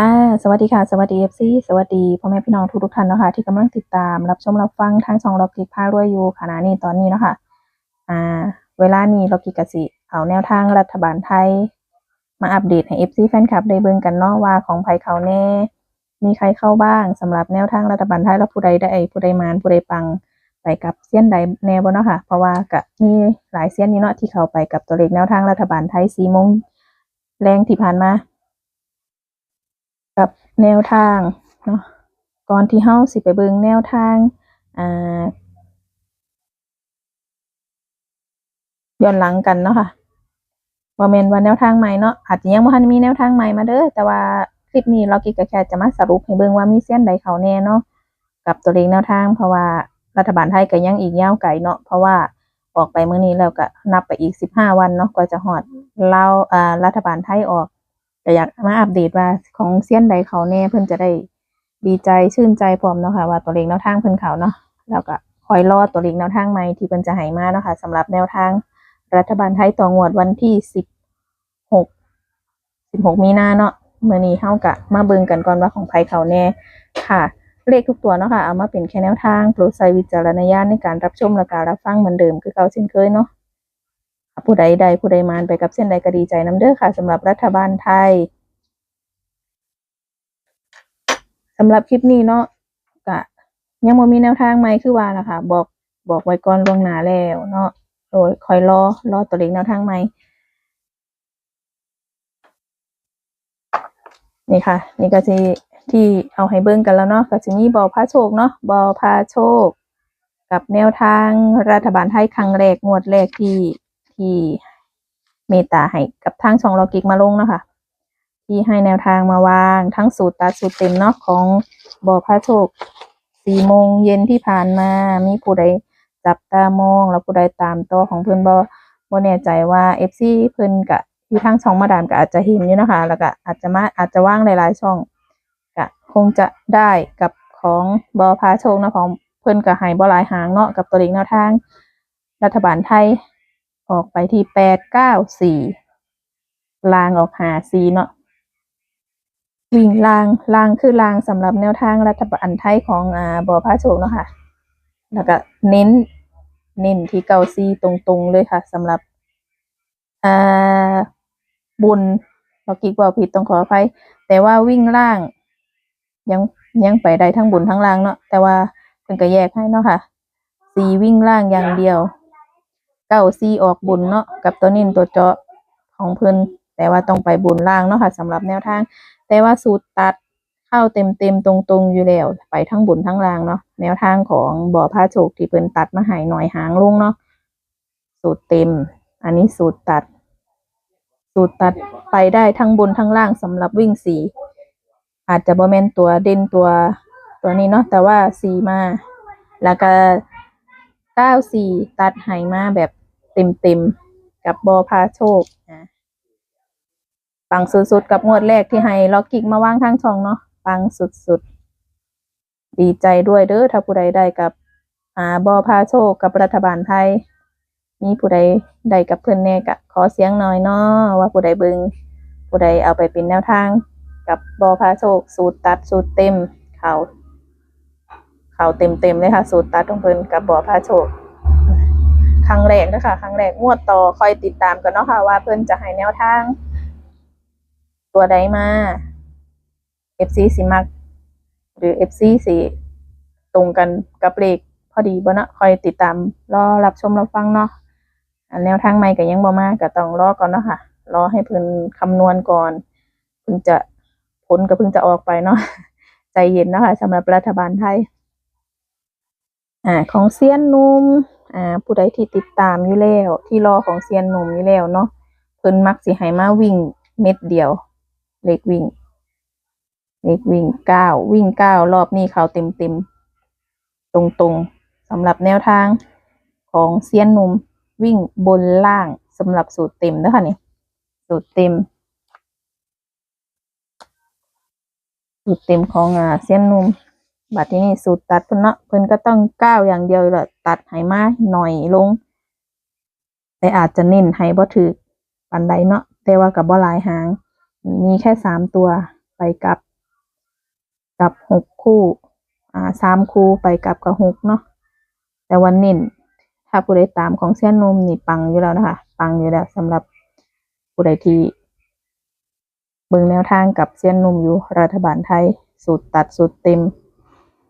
ค่ะ สวัสดีค่ะ สวัสดี FC สวัสดีพ่อแม่พี่น้องทุกๆท่านนะคะที่กำลังติดตามรับชมรับฟังทางช่องล็อกกิกพารวยอยู่ขณะนี้ตอนนี้เนาะค่ะอ่า เวลานี้ล็อกกิกกสิเอาแนวทางรัฐบาลไทย มาอัปเดตให้ FC แฟนคลับได้เบิ่งกันเนาะว่าของไผเขาแน่ มีใครเข้าบ้างสำหรับแนวทางรัฐบาลไทยแล้วผู้ใดได้ผู้ใดมานผู้ใดปังไปกับเซียนใดแน่บ่เนาะค่ะ เพราะว่าก็มีหลายเซียนนี่เนาะที่เข้าไปกับตัวเลขแนวทางรัฐบาลไทย4โมงแรงที่ผ่านมา กับแนวทางเนาะก่อนที่เฮาสิไปเบิ่งแนวทางอ่าย้อนหลังกันเนาะค่ะว่าแม่นว่าแนวทางใหม่เนาะอาจจะยังบ่ทันมีแนวทางใหม่มาเด้อแต่ว่าคลิปนี้เรากิก็แค่จะมาสรุปให้เบิ่งว่ามีเส้นใดเขาแน่เนาะกับตัวเลขแนวทาง เพราะว่ารัฐบาลไทยก็ยังอีกยาวไกลเนาะเพราะว่าออกไปมื้อนี้แล้วก็นับไปอีก 15 วันเนาะกว่าจะฮอดเราอ่ารัฐบาลไทยออก ก็อยากมาอัปเดตว่าของเซียนใดเขาแน่เพิ่นจะได้ดีใจชื่นใจพร้อมเนาะค่ะว่าตัวเลขแนวทางเพิ่นเขาเนาะแล้วก็คอยรอตัวเลขแนวทางใหม่ที่เพิ่นจะให้มาเนาะค่ะสำหรับแนวทางรัฐบาลไทยต่องวดวันที่สิบหกสิบหกมีนาเนาะเมื่อนี้เฮากะมาเบิ่งกันก่อนว่าของไผเขาแน่ค่ะ เลขทุกตัวเนาะค่ะเอามาเป็นแค่แนวทางโปรดใช้วิจารณญาณในการรับชมและการรับฟังเหมือนเดิมคือเก่าเช่นเคยเนาะ ผู้ใดใดผู้ใดมานไปกับเส้นใดก็ดีใจน้ำเด้อค่ะสำหรับรัฐบาลไทยสำหรับคลิปนี้เนาะกะยังบ่มีแนวทางใหมคือว่าล่ะค่ะ บอกบอกไว้ก่อนล่วงหน้าแล้วเนาะโดยคอยรอรอตัวเลขแนวทางใหมนี่ค่ะ นี่ก็สิที่เอาให้เบิ่งกันแล้วเนาะก็จะมีบอพาโชคเนาะบอพาโชค กับแนวทางรัฐบาลไทยครั้งแรกงวดแรกที่ ที่เมตตาให้กับทางช่องลอกิกมาลงนะคะที่ให้แนวทางมาวางทั้งสูตรตัดสูตรเต็มเนาะของบอพระโชคสี่โมงเย็นที่ผ่านมา มีผู้ใดจับตามอง แล้วผู้ใดตามตัวของเพื่อนบอบอแน่ใจว่าเอฟซีเพิ่อนกะอยู่ทางช่องมาดามก็อาจจะเห็นอยู่นะคะ แล้วก็อาจจะมาอาจจะว่างหลายๆช่องก็คงจะได้กับของบอพาโชคนะของเพิ่อนก็ให้บ่หลายหางเนาะกับตัวเลขแนวทาง รัฐบาลไทย ออกไปที่แปดเก้าสี่ลางออกหาสีเนาะวิ่งลางลางคือลางสำหรับแนวทางรัฐบาลไทยของอ่าบอพระโชคเนาะค่ะ แล้วก็เน้นเน้นที่เก้าซีตรงๆเลยค่ะสำหรับอ่าบุญเรากิกว่าผิดต้องขออภัยแต่ว่าวิ่งล่าง ยังยังไปได้ทั้งบุญทั้งล่างเนาะแต่ว่าเพิ่นก็แยกให้เนาะค่ะสีวิ่งล่างอย่างเดียว เก้าซีออกบุญเนาะกับตัวนิ่นตัวเจาะของเพิ่นแต่ว่าต้องไปบุญล่างเนาะค่ะสำหรับแนวทาง แต่ว่าสูตรตัดเข้าเต็มเต็มๆตรงๆอยู่แล้วไปทั้งบุญทั้งล่างเนาะแนวทางของบ่อผ้าโชคที่เพิ่นตัดมาให้หน่อยหางลุงเนาะสูตรเต็ม อันนี้สูตรตัด สูตรตัดไปได้ทั้งบนทั้งล่างสำหรับวิ่งสีอาจจะบ่แม่นตัวเด่นตัวตัวนี้เนาะแต่ว่าสีมาแล้วก็ เก้าสี่ตัดไหมาแบบเต็มเต็มๆกับบอพาโชคนะปังสุดๆ กับงวดแรกที่ให้ล็อกกิกมาว่างทางช่องเนาะปังสุดๆ ดีใจด้วยเด้อถ้าผู้ใดได้กับอ่าบอพาโชคกับรัฐบาลไทย มีผู้ใดได้กับเพื่อนแน่กะขอเสียงหน่อยเนาะว่าผู้ใดเบิงผู้ใดเอาไปเป็นแนวทาง กับบอพาโชค สูตรตัดสูตรเต็มเขา เขาเต็มเต็มๆเลยค่ะ สูตรตัดของเพิ่นกับบ่อพาโชคครั้งแรกนะคะครั้งแรกงวดต่อคอยติดตามกันเนาะค่ะ ว่าเพิ่นจะให้แนวทาง ตัวใดมา FC สิมัก หรือ FC สิตรงกันกับเลขพอดีบ่นะคอยติดตามรอรับชมรับฟังเนาะแนวทางใหม่ก็ยังบ่มาก็ต้องรอก่อนเนาะค่ะ รอให้เพิ่นคำนวณก่อนเพิ่งจะผลก็เพิ่งจะออกไปเนาะใจเย็นเนาะค่ะสำหรับรัฐบาลไทย อ่าของเซียนหนุ่มอ่าผู้ใดที่ติดตามอยู่แล้ว ที่รอของเซียนหนุ่มอยู่แล้วเนาะเพิ่นมักสิให้มาวิ่งเม็ดเดียว เลขวิ่ง เลขวิ่งเก้าวิ่งเก้ารอบนี้เขาเต็มเต็มตรงตรงๆสำหรับแนวทางของเซียนหนุ่มวิ่งบนล่างสำหรับสูตรเต็มนะคะนี่สูตรเต็มสูตรเต็มของอ่าเซียนหนุ่ม บัดที่นี่สูตรตัดเพิ่นเนาะเพิ่นก็ต้องก้าวอย่างเดียวแหละตัดให้มาหน่อยลง แต่อาจจะเน้นให้บ่ถือปันใดเนาะแต่ว่ากับบ่หลายหาง มีแค่สามตัวไปกับ กับหกคู่ อ่าสามคู่ไปกับกับหกเนาะแต่วันเน้นถ้าผู้ใดตามของเส้นนมนี่ปังอยู่แล้วนะคะปังอยู่แล้วสำหรับผู้ใดที่เบิ่งแนวทางกับเส้นนมอยู่รัฐบาลไทย สูตรตัดสูตรเต็ม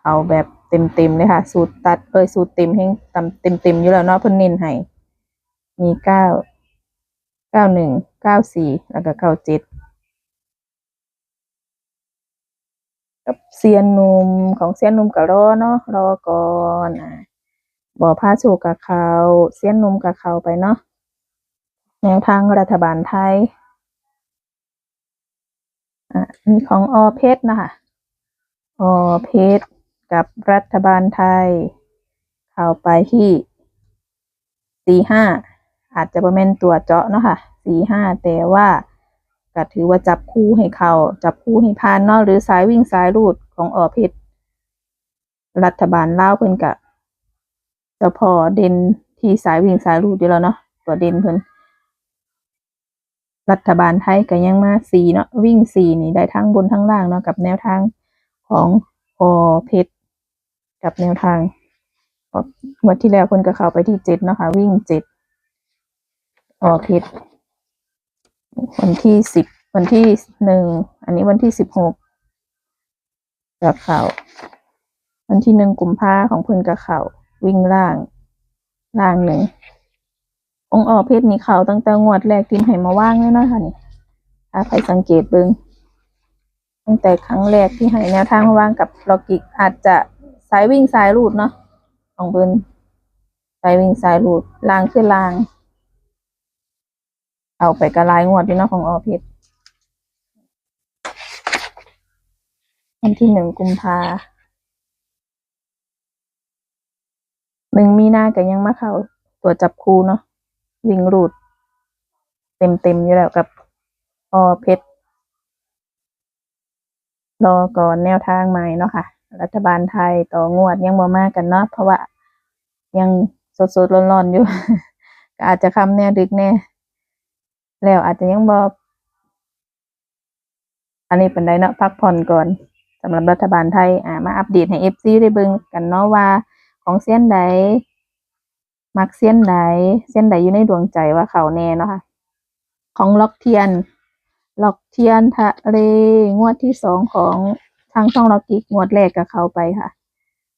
เขาแบบเต็มเต็มเลยค่ะ สูตรตัดเอ้ยสูตรเต็มเฮงเต็มเต็มอยู่แล้วเนาะเพิ่นเน้นให้มีเก้าเก้าหนึ่งเก้าสี่แล้วก็เก้าเจ็ดกับเซียนนุ่มของเซียนนุ่มก็รอเนาะรอก่อนอะบ่พาโชคกับเขาเซียนนุ่มกับเขาไปเนาะแนวทางรัฐบาลไทยอะมีของอเพชรนะคะอเพชร กับรัฐบาลไทย เข้าไปที่สี่ห้าอาจจะประเมนตัวเจาะเนาะค่ะสี่ห้าแต่ว่าก็ถือว่าจับคู่ให้เขาจับคู่ให้พานเนาะหรือสายวิ่งสายรูดของออเพชรรัฐบาลเล่าเพิ่นกะจะพอเด่นที่สายวิ่งสายรูดอยู่แล้วเนาะตัวเด่นเพิ่นรัฐบาลไทยก็ยังมาสี่เนาะวิ่งสี่นี่ได้ทั้งบนทั้งล่างเนาะกับแนวทางของออเพชร กับแนวทางงวันที่แล้วเพิ่นก็เข้าไปที่เจ็ดนะคะ วิ่งเจ็ดออเพชรวันที่สิบวันที่หนึ่งอันนี้วันที่สิบหกกับเขาวันที่หนึ่งกุมภาของเพิ่นกับเขาวิ่งล่าง ล่างหนึ่งองค์ออเพชรนี่เขาตั้งแต่งวดแรกทีมให้มาว่างเลยเนาะคะนี่ถ้าใครสังเกตเบิงตั้งแต่ครั้งแรกที่ให้แนวทางมาว่างกับลอกกิกอาจจะ สายวิ่งสายรูดเนาะของเพิ่นสายวิ่งสายรูดลางขึ้นลาง เอาไปกระลายงวดด้วยเนาะของออพิษวันที่หนึ่งกุมภาหนึ่งมีนาก็ยังมาเข้าตัวจับคูเนาะวิ่งรูด เต็มเต็มอยู่แล้วกับออเพชรรอก่อนแนวทางใหม่เนาะค่ะ รัฐบาลไทยต่องวดยังบ่มากกันเนาะเพราะว่ายังสดๆร้อนๆอยู่ ก็อาจจะคำแน่ดึกแน่ แล้วอาจจะยังบออันนี้เป็นไดเนาะพักผ่อนก่อนสำหรับรัฐบาลไทยอ่ามาอัปเดตให้เอฟซีได้เบิ่งกันเนาะว่าของเส้นใดมักเส้นใดเส้นใดอยู่ในดวงใจว่าเขาแน่เนาะค่ะของล็อกเทียน ล็อกเทียนทะเลงวดที่สองของ ทางช่องล็อกกิกงวดแรกก็เขาไปค่ะ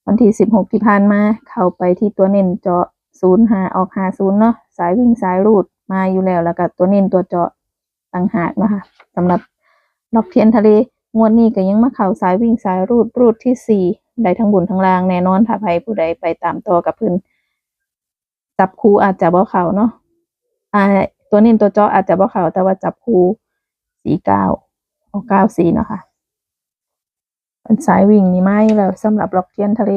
วันที่สิบหกที่ผ่านมาเข้าไปที่ตัวเน้นเจาะศูนย์หาออกหาศูนย์เนาะสายวิ่งสายรูดมาอยู่แล้วแล้วก็ตัวเน้นตัวเจาะต่างหากนะคะสำหรับล็อกเทียนทะเลงวดนี้ก็ยังมาเข่าสายวิ่งสายรูดรูดที่สี่ได้ทั้งบุญทั้งล่างแน่นอนถ้าใครผู้ใดไปตามตัวกับพิ่นจับคูอาจจะบ่เข่าเนาะอ่าตัวเน้นตัวเจาะอาจจะบ่เข่าแต่ว่าจับคูสี่เก้าออกเก้าสี่เนาะค่ะ ป็นสายวิ่งนี่ไม่แล้วสำหรับล็อกเทียนทะเล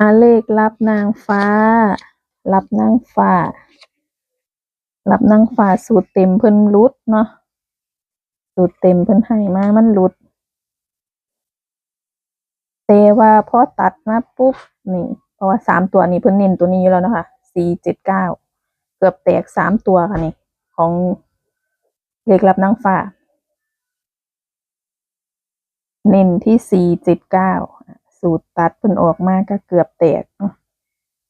อาเลขรับนางฟ้า รับนางฟ้า รับนางฟ้าสูตรเต็มเพิ่นรุดเนาะสูตรเต็มเพิ่นให้มามันรุดแต่ว่าพอตัดมาปุ๊บนี่ เพราะว่าสามตัวนี้เพิ่นเน้นตัวนี้อยู่แล้วนะคะสี่เจ็ดเก้าเกือบแตกสามตัวค่ะนี่ ของเลขรับนางฟ้า เน้นที่สี่เจ็ดเก้าสูตรตัดเพิ่นออกมาก็เกือบแตกเนาะ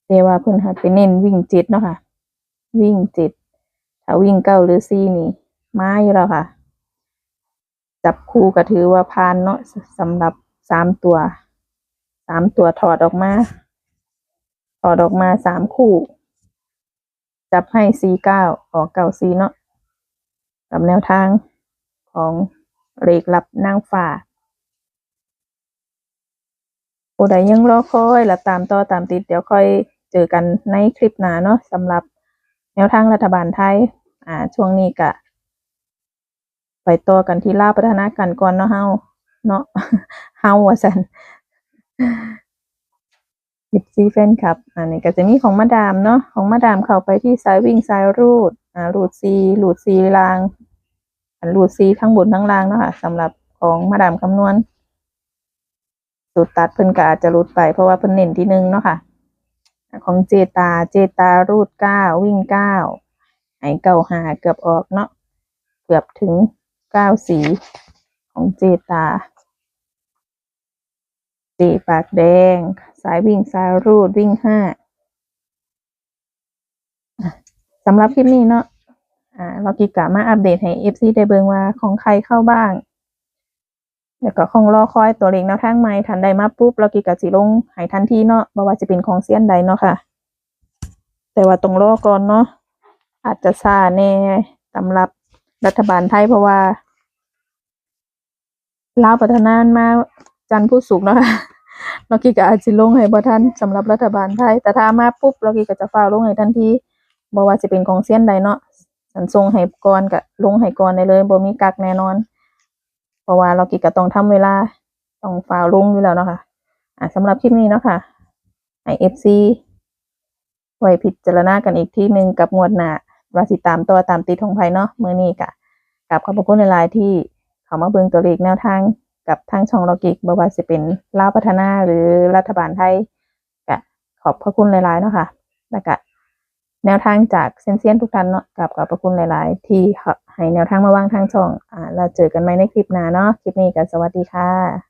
แต่ว่าเพิ่นให้ไปเน้นวิ่งเจ็ดเนาะค่ะ วิ่งเจ็ดถ้าวิ่งเก้าหรือสี่นี่มาอยู่แล้วค่ะ จับคู่ก็ถือว่าพานเนาะสำหรับสามตัวสามตัวถอดออกมา ถอดออกมาสามคู่ จับให้สี่เก้าออกเก้าสี่เนาะกับแนวทางของเลขลับนางฟ้า ผู้ใดยังรอคอยและตามต่อตามติด เดี๋ยวค่อยเจอกันในคลิปหน้าเนาะสำหรับแนวทางรัฐบาลไทย อ่า ช่วงนี้กะ ไปต่อกันที่ลาพัฒนากันก่อนเนาะเฮา เนาะ เฮาว่าซั่นยิบซีแฟนครับ อันนี้ก็จะมีของมาดามเนาะ ของมาดามเข้าไปที่สายวิ่งสายรูด อ่า รูดซีรูดซีลาง อันรูดซีทั้งบนทั้งล่างเนาะค่ะสำหรับของมาดามคำนวณ สูตรตัดเพิ่นก็อาจจะรุดไปเพราะว่าเพิ่นเน้นที่หนึ่งเนาะค่ะ ของเจตาเจตารูดเก้าวิ่งเก้าไอเก้าหาเกือบออกเนาะเกือบถึงเก้าสีของเจตาเจปากแดง สายวิ่งสายรูดวิ่งห้าสำหรับคลิปนี้เนาะอ่าเรากิกะมาอัปเดตให้ FC ได้เบิงว่าของใครเข้าบ้าง แล้วก็คงรอคอยตัวเลขแนวทางใหม่ทันใดมาปุ๊บเรากิกะสิลงให้ทันทีเนาะบ่ว่าจะเป็นของเซียนใดเนาะค่ะ แต่ว่าต้องรอก่อนเนาะอาจจะซาแน่สำหรับรัฐบาลไทยเพราะว่าลาวพัฒนานมาจันผู้สุกร์เนาะค่ะเรากิกะอาจิลงให้บ่ทันสำหรับรัฐบาลไทย แต่ถ้ามาปุ๊บเรากิกะจะฟ้าลงให้ทันทีบ่ว่าจะเป็นของเซียนใดเนาะสันทรงให้ก่อนก็ลงให้ก่อนได้เลยบ่มีกักแน่นอน ราะว่าเรากิกะต้องทำเวลาต้องฟ้าวลงอยู่แล้วเนาะค่ะอะสำหรับคลิปนี้เนาะค่ะให้ FC ไว้พิจารณากันอีกที่หนึ่งกับงวดหน้าว่าสิตามตัวตามติดของไผเนาะเมื้อนี้กะกับขอบคุณหลายที่เขามาเบิ่งตัวเลขแนวทางกับทางช่องเรากิกบว่าสิเป็นลาวพัฒนาหรือรัฐบาลไทยกะขอบพระคุณหลายๆเนาะค่ะแล้วก็ แนวทางจากเซนเซียนทุกท่านเนาะกับขอบพระคุณหลาย ๆ ที่ให้แนวทางมาวางทางช่อง อ่าเราเจอกันไหมในคลิปหน้าเนาะ คลิปนี้ก็สวัสดีค่ะ